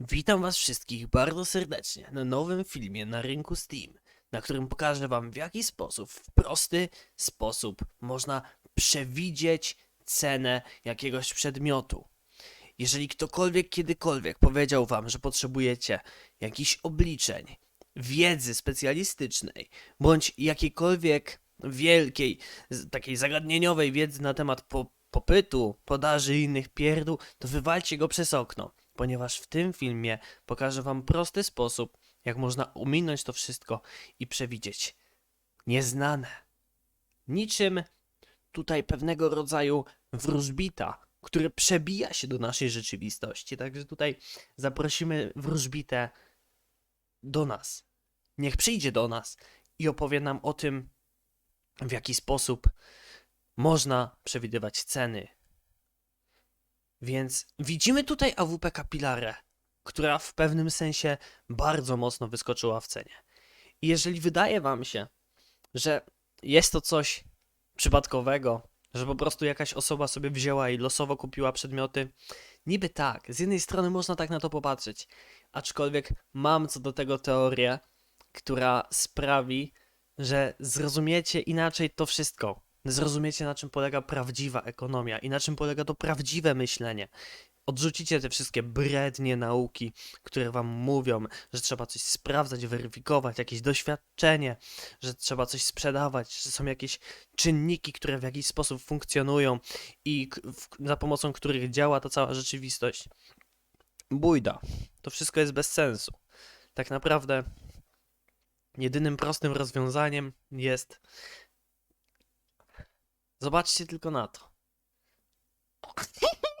Witam Was wszystkich bardzo serdecznie na nowym filmie na rynku Steam, na którym pokażę Wam w jaki sposób, w prosty sposób można przewidzieć cenę jakiegoś przedmiotu. Jeżeli ktokolwiek kiedykolwiek powiedział Wam, że potrzebujecie jakichś obliczeń, wiedzy specjalistycznej, bądź jakiejkolwiek wielkiej, takiej zagadnieniowej wiedzy na temat po popytu, podaży i innych pierdół, to wywalcie go przez okno, ponieważ w tym filmie pokażę Wam prosty sposób, jak można ominąć to wszystko i przewidzieć nieznane. Niczym tutaj pewnego rodzaju wróżbita, który przebija się do naszej rzeczywistości. Także tutaj zaprosimy wróżbitę do nas. Niech przyjdzie do nas i opowie nam o tym, w jaki sposób można przewidywać ceny. Więc widzimy tutaj AWP Capillare, która w pewnym sensie bardzo mocno wyskoczyła w cenie. I jeżeli wydaje wam się, że jest to coś przypadkowego, że po prostu jakaś osoba sobie wzięła i losowo kupiła przedmioty, niby tak, z jednej strony można tak na to popatrzeć, aczkolwiek mam co do tego teorię, która sprawi, że zrozumiecie inaczej to wszystko. Zrozumiecie, na czym polega prawdziwa ekonomia i na czym polega to prawdziwe myślenie. Odrzucicie te wszystkie brednie nauki, które wam mówią, że trzeba coś sprawdzać, weryfikować, jakieś doświadczenie, że trzeba coś sprzedawać, że są jakieś czynniki, które w jakiś sposób funkcjonują i za pomocą których działa ta cała rzeczywistość. Bójda. To wszystko jest bez sensu. Tak naprawdę jedynym prostym rozwiązaniem jest. Zobaczcie tylko na to.